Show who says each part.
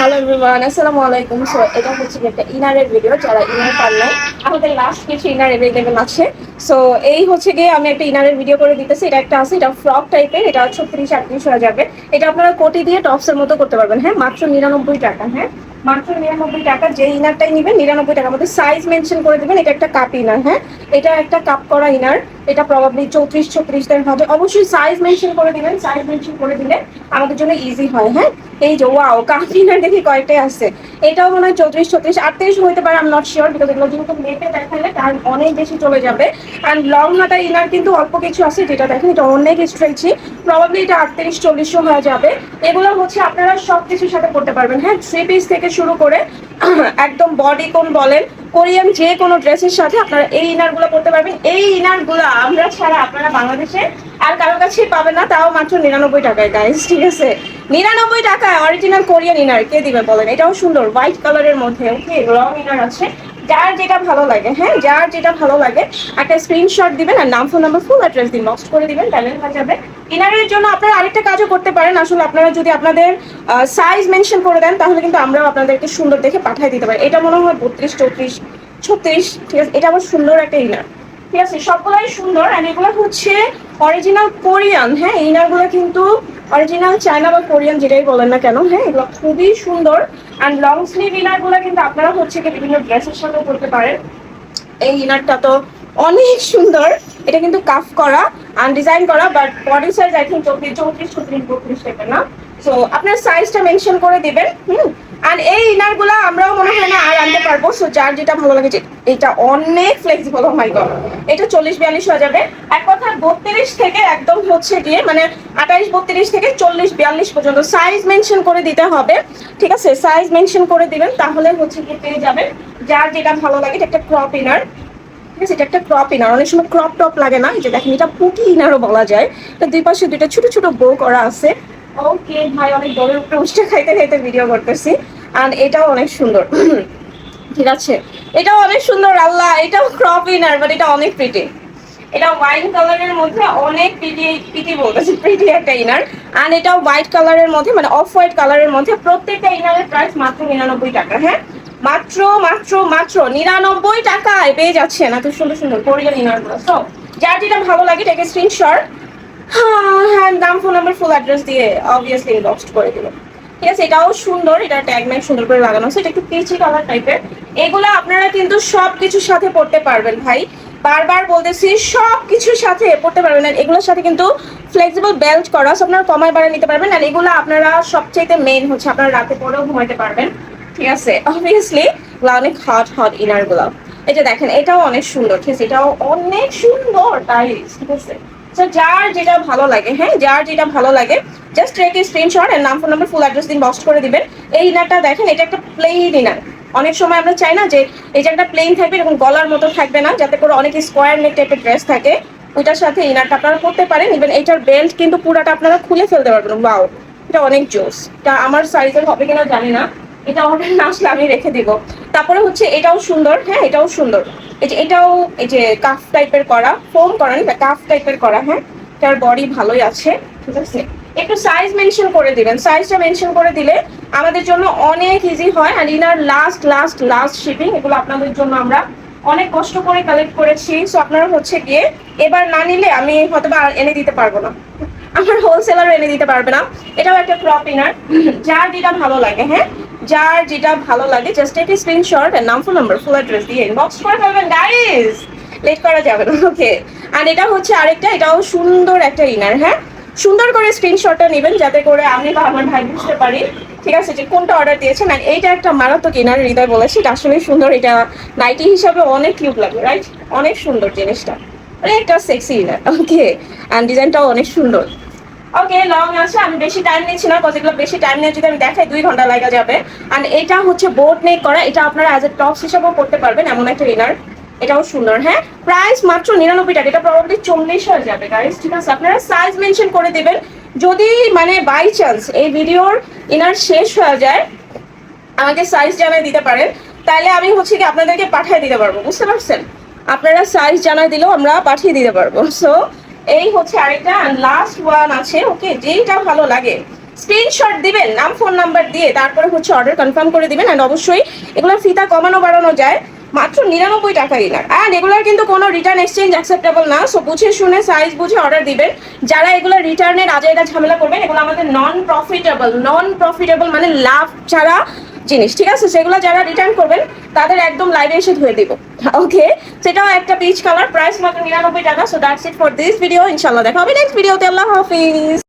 Speaker 1: Hello everyone আসসালামু আলাইকুম so এটা হচ্ছে একটা ইনারের ভিডিও যারা ইনার পার নাই। আমাদের লাস্ট কিছু ইনার অ্যাভেলেবেল আছে। সো এই হচ্ছে গিয়ে আমি একটা ইনারের ভিডিও করে দিতেছি। এটা একটা আছে, এটা ফ্রক টাইপের এটা ছত্রিশ আটত্রিশ হয়ে যাবে। এটা আপনারা কোটি দিয়ে টপসের মতো করতে পারবেন হ্যাঁ? মাত্র নিরানব্বই টাকা হ্যাঁ? মাত্র নিরানব্বই টাকা, যে ইনারটাই নেবেন, নিরানব্বই টাকার মধ্যে সাইজ মেনশন করে দেবেন, এটা একটা কাপ ইনার হ্যাঁ? এটা একটা কাপ করা ইনার এটা প্রবাবলি চৌত্রিশ ছত্রিশ দিন হবে। অবশ্যই সাইজ মেনশন করে দিবেন সাইজ মেনশন করে দিলে আমাদের জন্য ইজি হয় হ্যাঁ? এই যে ওয়াও কাপ ইনার দেখি কয়টাই আছে। এটাও মনে হয় চৌত্রিশ ছত্রিশ আটত্রিশ হইতে পারে আমি নট শিওর বিকজ এগুলো যেহেতু মেপে দেখালে তার অনেক বেশি চলে যাবে। অ্যান্ড লং হাতা ইনার কিন্তু অল্প কিছু আছে, যেটা দেখেন, এটা অনেক স্ট্রেচি প্রবাবলি এটা আটত্রিশ, চল্লিশও হয়ে যাবে। এগুলো হচ্ছে আপনারা সব কিছুর সাথে করতে পারবেন। হ্যাঁ থ্রি পিস থেকে শুরু করে একদম বডি কোন বলেন, কোরিয়ান যে কোনো ড্রেসের সাথে আপনারা এই ইনারগুলো করতে পারবেন। এই ইনারগুলো আমরা ছাড়া আপনারা বাংলাদেশে আর কারও কাছেই পাবেন না, তাও মাত্র নিরানব্বই টাকায় গাইস ঠিক আছে? নিরানব্বই টাকায় অরিজিনাল কোরিয়ান ইনার কে দিবে বলেন? এটাও সুন্দর হোয়াইট কালারের মধ্যে ওকে রং ইনার আছে। যার যেটা ভালো লাগে হ্যাঁ যার যেটা ভালো লাগে, একটা স্ক্রিনশট দিবেন আর নাম ফোন নাম্বার ফুল অ্যাড্রেস দিন নষ্ট করে দিবেন, তাহলে হয়ে যাবে। ইনারের জন্য আপনারা আরেকটা কাজও করতে পারেন। আসলে আপনারা যদি আপনাদের সাইজ মেনশন করে দেন, তাহলে কিন্তু আমরাও আপনাদেরকে সুন্দর দেখে পাঠিয়ে দিতে পারি। এটা মনে হয় বত্রিশ, চৌত্রিশ, ছত্রিশ, ঠিক আছে? এটা আমার সুন্দর একটা ইনার ঠিক আছে? সবগুলাই সুন্দর অ্যান্ড এগুলো হচ্ছে অরিজিনাল কোরিয়ান হ্যাঁ? ইনারগুলো কিন্তু অরিজিনাল চায়না বা কোরিয়ান যেটাই বলেন না কেন হ্যাঁ? এগুলো খুবই সুন্দর। অ্যান্ড লং স্লিভ ইনারগুলো কিন্তু আপনারা হচ্ছে কি বিভিন্ন ড্রেসের সাথে করতে পারেন। এই ইনারটা তো অনেক সুন্দর। এটা কিন্তু কাফ করা আন ডিজাইন করা but body size I think চৌত্রিশ চৌত্রিশ ছত্রিশ বত্রিশ টাইপের না? সো আপনার সাইজটা মেনশন করে দিবেন, হুম? আর এই ইনারগুলা আমরাও মনে হয় না আর আনতে পারব সো যার যেটা ভালো লাগে এটা অনেক ফ্লেক্সিবল ও মাই গড এটা চল্লিশ, বিয়াল্লিশ হয়ে যাবে। এক কথা বত্রিশ থেকে একদম হচ্ছে গিয়ে মানে আঠাইশ, বত্রিশ থেকে চল্লিশ, বিয়াল্লিশ পর্যন্ত সাইজ মেনশন করে দিতে হবে, ঠিক আছে? সাইজ মেনশন করে দিবেন, তাহলে হচ্ছে গিয়ে পেয়ে যাবেন। যার যেটা ভালো লাগে, এটা একটা ক্রপ ইনার ঠিক আছে এটা একটা ক্রপ ইনার অনেক সময় ক্রপ টপ লাগে না যে দেখেন এটা পুটি ইনারও বলা যায়। এটা দুই পাশে দুইটা ছোট ছোট বো করা আছে। ওকে ভাই অনেক দরের উপরে উষ্টা খাইতে খাইতে ভিডিও করতেছি। আর এটাও অনেক সুন্দর। ঠিক আছে? এটাও অনেক সুন্দর আল্লাহ! এটাও ক্রপ ইনার বাট এটা অনেক প্রিটি এটা ওয়াইন কালারের মধ্যে অনেক প্রিটি প্রিটি বলতেছে। প্রিটি একটা ইনার আর এটা হোয়াইট কালারের মধ্যে মানে অফ হোয়াইট কালারের মধ্যে প্রত্যেকটা ইনারের প্রাইস মাত্র নিরানব্বই টাকা হ্যাঁ? মাত্র মাত্র মাত্র নিরানব্বই টাকায় পেয়ে যাচ্ছেন এত সুন্দর সুন্দর কোরিয়ান ইনারগুলো। সো যার যেটা ভালো লাগে এটাকে স্ক্রিনশট হ্যাঁ হ্যাঁ দাম ফোন নাম্বার ফুল অ্যাড্রেস দিয়ে অবভিয়াসলি ইনবক্স করে দিল। ঠিক আছে, এটাও সুন্দর, এটা ট্যাগ ম্যাগ সুন্দর করে লাগানো আছে, এটা একটু পিচি কালার টাইপের এগুলো আপনারা কিন্তু সব কিছুর সাথে পড়তে পারবেন ভাই। বারবার বলতেছি সব কিছুর সাথে পড়তে পারবেন আর এগুলোর সাথে কিন্তু ফ্লেক্সিবল বেল্ট করা আপনারা কমায় বাড়া নিতে পারবেন। আর এগুলো আপনারা সবচেয়ে মেইন হচ্ছে, আপনারা রাতে পরেও ঘুমাইতে পারবেন। ঠিক আছে? অবভিয়াসলি অনেক হট হট ইনারগুলো এটা দেখেন, এটাও অনেক সুন্দর, ঠিক আছে? এটাও অনেক সুন্দর গাইস ঠিক আছে? যার যেটা ভালো লাগে হ্যাঁ যার যেটা ভালো লাগে জাস্ট রেখে স্ক্রিনশট আর নাম ফোন নাম্বার ফুল অ্যাড্রেস দিন বক্স করে দিবেন। এই ইনারটা দেখেন, এটা একটা প্লেন ইনার অনেক সময় আমরা চাই না যে, এই যে একটা প্লেন থাকবে, এরকম গলার মতো থাকবে না, যাতে করে অনেক স্কোয়ার নেক টাইপের ড্রেস থাকে। ওইটার সাথে ইনারটা আপনারা করতে পারেন। ইভেন এটার বেল্ট কিন্তু পুরাটা আপনারা খুলে ফেলতে পারবেন। ওয়াও এটা অনেক জোস। এটা আমার সাইজের হবে কিনা জানি না। এটা অর্ডার না আসলে আমি রেখে দিব। তারপরে হচ্ছে এটাও সুন্দর হ্যাঁ এটাও সুন্দর। এই যে এটাও এই যে কাফ টাইপের করা ফোম করা না কাফ টাইপের করা হ্যাঁ তার বডি ভালোই আছে, ঠিক আছে? একটু সাইজ মেনশন করে দিবেন। সাইজটা মেনশন করে দিলে আমাদের জন্য অনেক ইজি হয় আর inner last last last shipping এগুলো আপনাদের জন্য আমরা অনেক কষ্ট করে কালেক্ট করেছি। সো আপনারা হচ্ছে গিয়ে এবার না নিলে আমি হয়তো বা এনে দিতে পারব না। আমার হোলসেলার এনে দিতে পারবে না। এটাও একটা ক্রপ ইনার যার যেটা ভালো লাগে হ্যাঁ যার যেটা ভালো লাগে জাস্ট একটি স্ক্রিনশট আর নাম ফোন নাম্বার ফুল অ্যাড্রেস দিয়ে ইনবক্স করে ফেলবেন গাইস লেট করা যাবে না ওকে আর এটা হচ্ছে আরেকটা, এটাও সুন্দর একটা ইনার হ্যাঁ? সুন্দর করে স্ক্রিনশটটা নেবেন যাতে করে আমি বা আমার ভাই বুঝতে পারি, ঠিক আছে, যে কোনটা অর্ডার দিয়েছেন। আর এইটা একটা মারাত্মক ইনার হৃদয় বলেছে এটা আসলে সুন্দর, এটা নাইটি হিসাবে অনেক কিউট লাগে রাইট অনেক সুন্দর জিনিসটা। মানে একটা সেক্সি ইনার ওকে অ্যান্ড ডিজাইনটাও অনেক সুন্দর। ওকে লং আছে আমি বেশি টাইম নিচ্ছি না কতগুলো বেশি টাইম নিয়ে যদি আমি দেখাই, দুই ঘণ্টা লাগা যাবে। আর এটা হচ্ছে বোট নেক করা। এটা আপনারা অ্যাজ এ টপস হিসাবেও করতে পারবেন, এমন একটা ইনার এটাও সুন্দর হ্যাঁ? প্রাইস মাত্র নিরানব্বই টাকা। এটা প্রবাবলি চল্লিশ হয়ে যাবে গাইস ঠিক আছে? আপনারা সাইজ মেনশন করে দেবেন। যদি মানে বাই চান্স এই ভিডিওর ইনার শেষ হয়ে যায়, আমাকে সাইজ জানাই দিতে পারেন। তাহলে আমি হচ্ছে কি আপনাদেরকে পাঠিয়ে দিতে পারব, বুঝতে পারছেন? আপনারা সাইজ জানাই দিলেও আমরা পাঠিয়ে দিতে পারব। সো এই হচ্ছে আরেকটা লাস্ট ওয়ান আছে। ওকে যেটা ভালো লাগে। স্ক্রিনশট দিবেন, নাম ফোন নাম্বার দিয়ে তারপরে হচ্ছে অর্ডার কনফার্ম করে দিবেন অ্যান্ড অবশ্যই এগুলো ফিতা কমানো বাড়ানো যায়। মাত্র নিরানব্বই টাকা ইনার অ্যান্ড এগুলোর কিন্তু কোনো রিটার্ন এক্সচেঞ্জ অ্যাকসেপ্টেবল না। সো বুঝে শুনে সাইজ বুঝে অর্ডার দিবেন। যারা এগুলো রিটার্নের আজ এটা ঝামেলা করবেন, এগুলো আমাদের নন প্রফিটেবল নন প্রফিটেবল মানে লাভ ছাড়া জিনিস, ঠিক আছে? সেগুলো যারা রিটার্ন করবেন, তাদের একদম লাইভে এসে ধুয়ে দিব। ওকে সেটাও একটা পিচ কালার প্রাইস মাত্র নিরানব্বই টাকা so that's it for this video ইনশাল্লাহ দেখা হবে নেক্সট ভিডিওতে আল্লাহ হাফিজ।